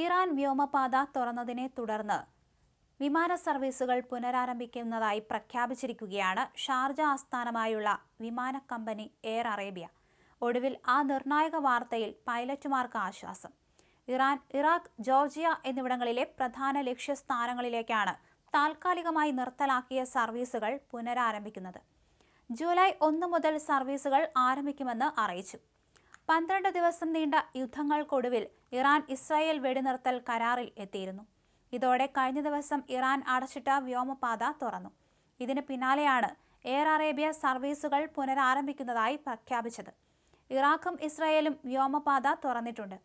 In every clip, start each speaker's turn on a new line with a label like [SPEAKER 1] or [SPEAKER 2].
[SPEAKER 1] Iran വ്യോമപാത തുറന്നതിനെ തുടർന്ന് വിമാന സർവീസുകൾ പുനരാരംഭിക്കുന്നതായി പ്രഖ്യാപിച്ചിരിക്കുകയാണ് ഷാർജ ആസ്ഥാനമായുള്ള വിമാന കമ്പനി എയർ അറേബ്യ. ഒടുവിൽ ആ നിർണായക വാർത്തയിൽ പൈലറ്റുമാർക്ക് ആശ്വാസം. ഇറാൻ ഇറാഖ് ജോർജിയ എന്നിവിടങ്ങളിലെ പ്രധാന ലക്ഷ്യസ്ഥാനങ്ങളിലേക്കാണ് താൽക്കാലികമായി നിർത്തലാക്കിയ സർവീസുകൾ പുനരാരംഭിക്കുന്നത്. ജൂലൈ ഒന്ന് മുതൽ സർവീസുകൾ ആരംഭിക്കുമെന്ന് അറിയിച്ചു. പന്ത്രണ്ട് ദിവസം നീണ്ട യുദ്ധങ്ങൾക്കൊടുവിൽ ഇറാൻ ഇസ്രായേൽ വെടിനിർത്തൽ കരാറിൽ എത്തിയിരുന്നു. ഇതോടെ കഴിഞ്ഞ ദിവസം ഇറാൻ അടച്ചിട്ട വ്യോമപാത തുറന്നു. ഇതിന് പിന്നാലെയാണ് എയർ അറേബ്യ സർവീസുകൾ പുനരാരംഭിക്കുന്നതായി പ്രഖ്യാപിച്ചത്. ഇറാഖും ഇസ്രായേലും വ്യോമപാത തുറന്നിട്ടുണ്ട്.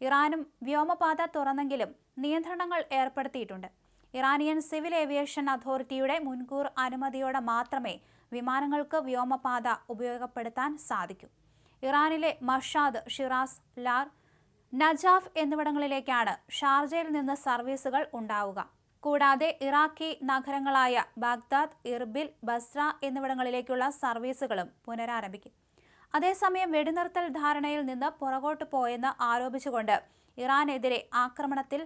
[SPEAKER 1] ഇറാനും വ്യോമപാത തുറന്നെങ്കിലും നിയന്ത്രണങ്ങൾ ഏർപ്പെടുത്തിയിട്ടുണ്ട്. ഇറാനിയൻ സിവിൽ ഏവിയേഷൻ അതോറിറ്റിയുടെ മുൻകൂർ അനുമതിയോടെ മാത്രമേ വിമാനങ്ങൾക്ക് വ്യോമപാത ഉപയോഗപ്പെടുത്താൻ സാധിക്കൂ. ഇറാനിലെ മഷാദ് ഷിറാസ് ലാർ നജാഫ് എന്നിവിടങ്ങളിലേക്കാണ് ഷാർജയിൽ നിന്ന് സർവീസുകൾ ഉണ്ടാവുക. കൂടാതെ ഇറാഖി നഗരങ്ങളായ ബാഗ്ദാദ് ഇർബിൽ ബസ്ര എന്നിവിടങ്ങളിലേക്കുള്ള സർവീസുകളും പുനരാരംഭിക്കും. അതേസമയം വെടിനിർത്തൽ ധാരണയിൽ നിന്ന് പുറകോട്ട് പോയെന്ന് ആരോപിച്ചുകൊണ്ട് ഇറാനെതിരെ ആക്രമണത്തിൽ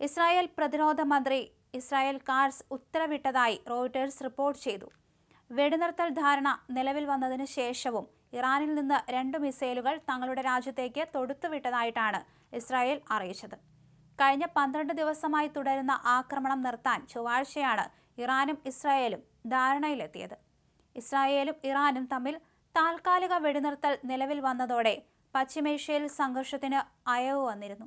[SPEAKER 1] ഇസ്രായേൽ പ്രതിരോധ മന്ത്രി ഇസ്രായേൽ കാർസ് ഉത്തരവിട്ടതായി റോയിട്ടേഴ്സ് റിപ്പോർട്ട് ചെയ്തു. വെടിനിർത്തൽ ധാരണ നിലവിൽ വന്നതിന് ശേഷവും ഇറാനിൽ നിന്ന് രണ്ട് മിസൈലുകൾ തങ്ങളുടെ രാജ്യത്തേക്ക് തൊടുത്തുവിട്ടതായിട്ടാണ് ഇസ്രായേൽ അറിയിച്ചത്. കഴിഞ്ഞ പന്ത്രണ്ട് ദിവസമായി തുടരുന്ന ആക്രമണം നിർത്താൻ ചൊവ്വാഴ്ചയാണ് ഇറാനും ഇസ്രായേലും ധാരണയിലെത്തിയത്. ഇസ്രായേലും ഇറാനും തമ്മിൽ താൽക്കാലിക വെടിനിർത്തൽ നിലവിൽ വന്നതോടെ പശ്ചിമേഷ്യയിൽ സംഘർഷത്തിന് അയവ് വന്നിരുന്നു.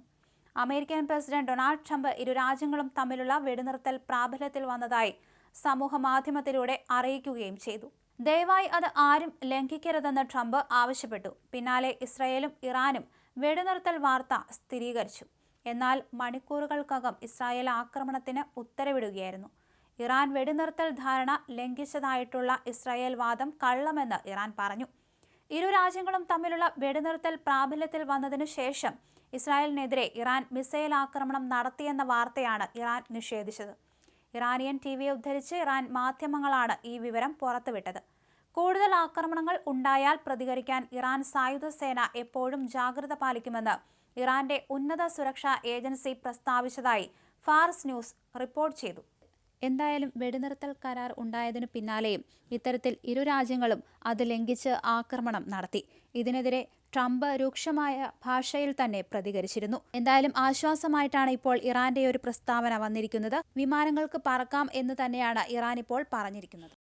[SPEAKER 1] അമേരിക്കൻ പ്രസിഡന്റ് ഡൊണാൾഡ് ട്രംപ് ഇരു രാജ്യങ്ങളും തമ്മിലുള്ള വെടിനിർത്തൽ പ്രാബല്യത്തിൽ വന്നതായി സമൂഹ മാധ്യമത്തിലൂടെ അറിയിക്കുകയും ചെയ്തു. ദയവായി അത് ആരും ലംഘിക്കരുതെന്ന് ട്രംപ് ആവശ്യപ്പെട്ടു. പിന്നാലെ ഇസ്രായേലും ഇറാനും വെടിനിർത്തൽ വാർത്ത സ്ഥിരീകരിച്ചു. എന്നാൽ മണിക്കൂറുകൾക്കകം ഇസ്രായേൽ ആക്രമണത്തിന് ഉത്തരവിടുകയായിരുന്നു. ഇറാൻ വെടിനിർത്തൽ ധാരണ ലംഘിച്ചതായിട്ടുള്ള ഇസ്രായേൽ വാദം കള്ളമെന്ന് ഇറാൻ പറഞ്ഞു. ഇരു രാജ്യങ്ങളും തമ്മിലുള്ള വെടിനിർത്തൽ പ്രാബല്യത്തിൽ വന്നതിനു ശേഷം ഇസ്രായേലിനെതിരെ ഇറാൻ മിസൈൽ ആക്രമണം നടത്തിയെന്ന വാർത്തയാണ് ഇറാൻ നിഷേധിച്ചത്. ഇറാനിയൻ ടി വിയെ ഉദ്ധരിച്ച് ഇറാൻ മാധ്യമങ്ങളാണ് ഈ വിവരം പുറത്തുവിട്ടത്. കൂടുതൽ ആക്രമണങ്ങൾ ഉണ്ടായാൽ പ്രതികരിക്കാൻ ഇറാൻ സായുധ സേന എപ്പോഴും ജാഗ്രത പാലിക്കുമെന്ന് ഇറാന്റെ ഉന്നത സുരക്ഷാ ഏജൻസി പ്രസ്താവിച്ചതായി ഫാർസ് ന്യൂസ് റിപ്പോർട്ട് ചെയ്തു. എന്തായാലും വെടിനിർത്തൽ കരാർ ഉണ്ടായതിനു പിന്നാലെയും ഇത്തരത്തിൽ ഇരു രാജ്യങ്ങളും അത് ലംഘിച്ച് ആക്രമണം നടത്തി. ഇതിനെതിരെ ട്രംപ് രൂക്ഷമായ ഭാഷയിൽ തന്നെ പ്രതികരിച്ചിരുന്നു. എന്തായാലും ആശ്വാസമായിട്ടാണ് ഇപ്പോൾ ഇറാന്റെ ഒരു പ്രസ്താവന വന്നിരിക്കുന്നത്. വിമാനങ്ങൾക്ക് പറക്കാം എന്ന് തന്നെയാണ് ഇറാൻ ഇപ്പോൾ പറഞ്ഞിരിക്കുന്നത്.